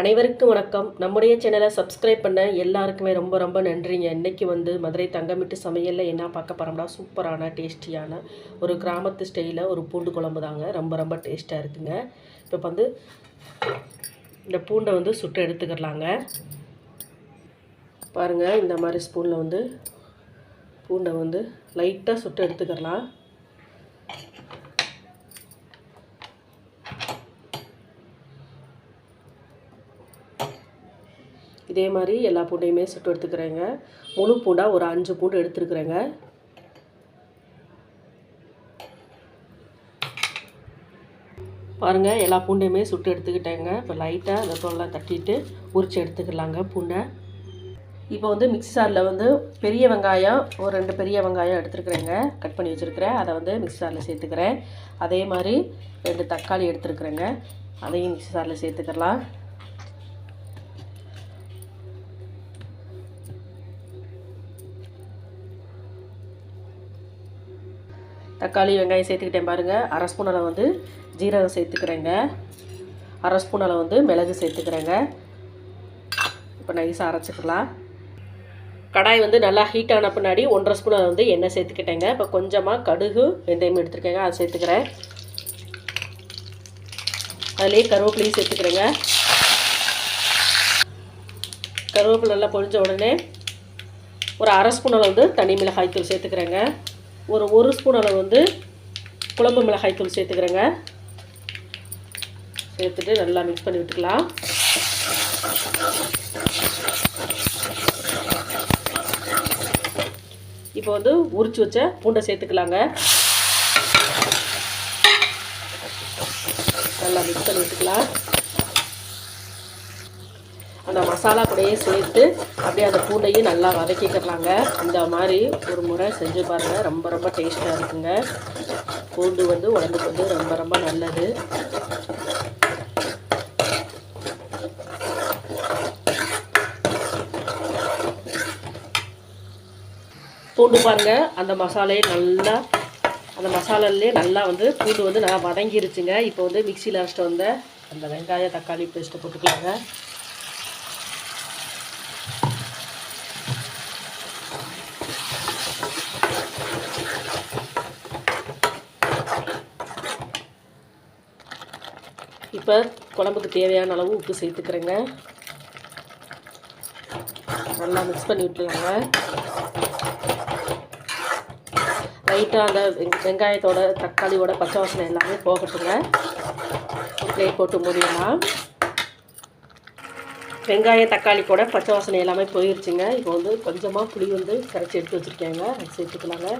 அனைவருக்கும் வணக்கம். நம்முடைய சேனலை சப்ஸ்கிரைப் பண்ண எல்லாருக்குமே ரொம்ப ரொம்ப நன்றிங்க. இன்றைக்கி வந்து மதுரை தங்கமிட்டு சமையலில் என்ன பார்க்க போகிறோம்னா சூப்பரான டேஸ்டியான ஒரு கிராமத்து ஸ்டைலில் ஒரு பூண்டு குழம்பு தாங்க. ரொம்ப ரொம்ப டேஸ்ட்டாக இருக்குங்க. இப்போ வந்து இந்த பூண்டை வந்து சுட்டு எடுத்துக்கிடலாங்க பாருங்கள் இந்த மாதிரி ஸ்பூனில் வந்து பூண்டை வந்து லைட்டாக சுட்டு எடுத்துக்கிடலாம் இதே மாதிரி எல்லா பூண்டையுமே சுட்டு எடுத்துக்கிறேங்க. முழு பூண்டாக ஒரு அஞ்சு பூண்டு எடுத்துருக்குறேங்க பாருங்கள் எல்லா பூண்டையுமே சுட்டு எடுத்துக்கிட்டேங்க. இப்போ லைட்டாக அந்த தோல்லாம் தட்டிட்டு உரிச்சு எடுத்துக்கலாங்க பூண்டை. இப்போ வந்து மிக்ஸி சாரில் வந்து பெரிய வெங்காயம் ஒரு ரெண்டு பெரிய வெங்காயம் எடுத்துருக்குறேங்க. கட் பண்ணி வச்சுருக்கிறேன். அதை வந்து மிக்ஸி சாரில் சேர்த்துக்கிறேன். அதே மாதிரி ரெண்டு தக்காளி எடுத்துருக்குறேங்க. அதையும் மிக்ஸி சாரில் சேர்த்துக்கலாம். தக்காளி வெங்காயம் சேர்த்துக்கிட்டேன் பாருங்கள் அரை ஸ்பூன் அளவு வந்து ஜீரகம் சேர்த்துக்கிறேங்க. அரை ஸ்பூன் அளவு வந்து மிளகு சேர்த்துக்கிறேங்க. இப்போ நைஸாக அரைச்சிக்கலாம். கடாய் வந்து நல்லா ஹீட் ஆன பின்னாடி ஒன்றரை ஸ்பூன் அளவு வந்து எண்ணெய் சேர்த்துக்கிட்டேங்க. இப்போ கொஞ்சமாக கடுகு வெந்தயம் எடுத்துருக்கேங்க. அதை சேர்த்துக்கிறேன். அதுலேயே கருவேப்பிலையும் சேர்த்துக்கிறேங்க. கருவேப்பிலை நல்லா பொழிஞ்ச உடனே ஒரு அரை ஸ்பூன் அளவு வந்து தனி மிளகாய் தூள் சேர்த்துக்கிறேங்க. ஒரு ஒரு ஸ்பூன் அளவு வந்து குழம்பு மிளகாய் தூள் சேர்த்துக்கிறேங்க. சேர்த்துட்டு நல்லா மிக்ஸ் பண்ணி விட்டுக்கலாம். இப்போ வந்து உரிச்சு வச்ச பூண்டை சேர்த்துக்கலாங்க. நல்லா மிக்ஸ் பண்ணி விட்டுக்கலாம். அந்த மசாலா கூடையே சேர்த்து அப்படியே அந்த பூண்டையும் நல்லா வதக்கிக்கிறாங்க இந்த மாதிரி ஒரு முறை செஞ்சு பாருங்கள் ரொம்ப ரொம்ப டேஸ்ட்டாக இருக்குங்க. பூண்டு வந்து உடம்புக்கு வந்து ரொம்ப ரொம்ப நல்லது. பூண்டு பாருங்கள் அந்த மசாலையை நல்லா அந்த மசாலாலே நல்லா வந்து பூண்டு வந்து நல்லா வதங்கிருச்சுங்க. இப்போ வந்து மிக்சியில் அரைச்சிட்டு வந்த அந்த வெங்காய தக்காளி பேஸ்ட்டை போட்டுக்கலாங்க. இப்போ குழம்புக்கு தேவையான அளவு உப்பு சேர்த்துக்கிறேங்க. நல்லா மிக்ஸ் பண்ணி விட்டுருங்க. லைட்டாக அந்த வெங்காயத்தோட தக்காளியோட பச்சை வாசனை எல்லாமே போகட்டுங்க. பிளேட் போட்டு முடியுமா வெங்காய தக்காளி கூட பச்சை வாசனை எல்லாமே போயிருச்சுங்க. இப்போ வந்து கொஞ்சமாக புளி வந்து கரைச்சி எடுத்து வச்சுருக்கேங்க. சேர்த்துக்கலாங்க.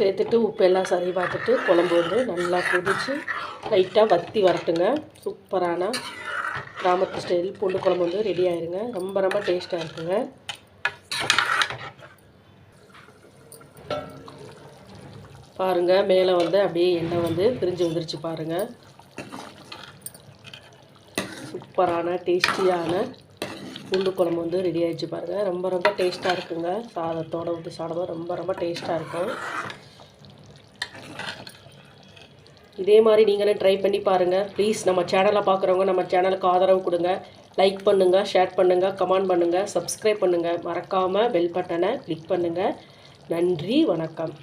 சேர்த்துட்டு உப்பு எல்லாம் சரி பார்த்துட்டு குழம்பு வந்து நல்லா கொதிச்சு லைட்டாக வத்தி வரட்டுங்க. சூப்பரான கிராமத்து ஸ்டைல் பூண்டு குழம்பு வந்து ரெடி ஆயிருங்க. ரொம்ப ரொம்ப டேஸ்ட்டாக இருக்குங்க. பாருங்கள் மேலே வந்து அப்படியே எண்ணெய் வந்து பிரிஞ்சு வந்துருச்சு பாருங்கள் சூப்பரான டேஸ்டியான பூண்டு குழம்பு வந்து ரெடி ஆகிடுச்சு பாருங்கள் ரொம்ப ரொம்ப டேஸ்ட்டாக இருக்குங்க. சாதத்தோடு ஊற்றி சாப்பிடும்போது ரொம்ப ரொம்ப டேஸ்ட்டாக இருக்கும். இதே மாதிரி நீங்களும் ட்ரை பண்ணி பாருங்கள் ப்ளீஸ் நம்ம சேனலை பார்க்குறவங்க நம்ம சேனலுக்கு ஆதரவு கொடுங்க. லைக் பண்ணுங்கள் ஷேர் பண்ணுங்கள் கமெண்ட் பண்ணுங்கள் சப்ஸ்கிரைப் பண்ணுங்கள் மறக்காமல் பெல் பட்டனை கிளிக் பண்ணுங்கள் நன்றி வணக்கம்.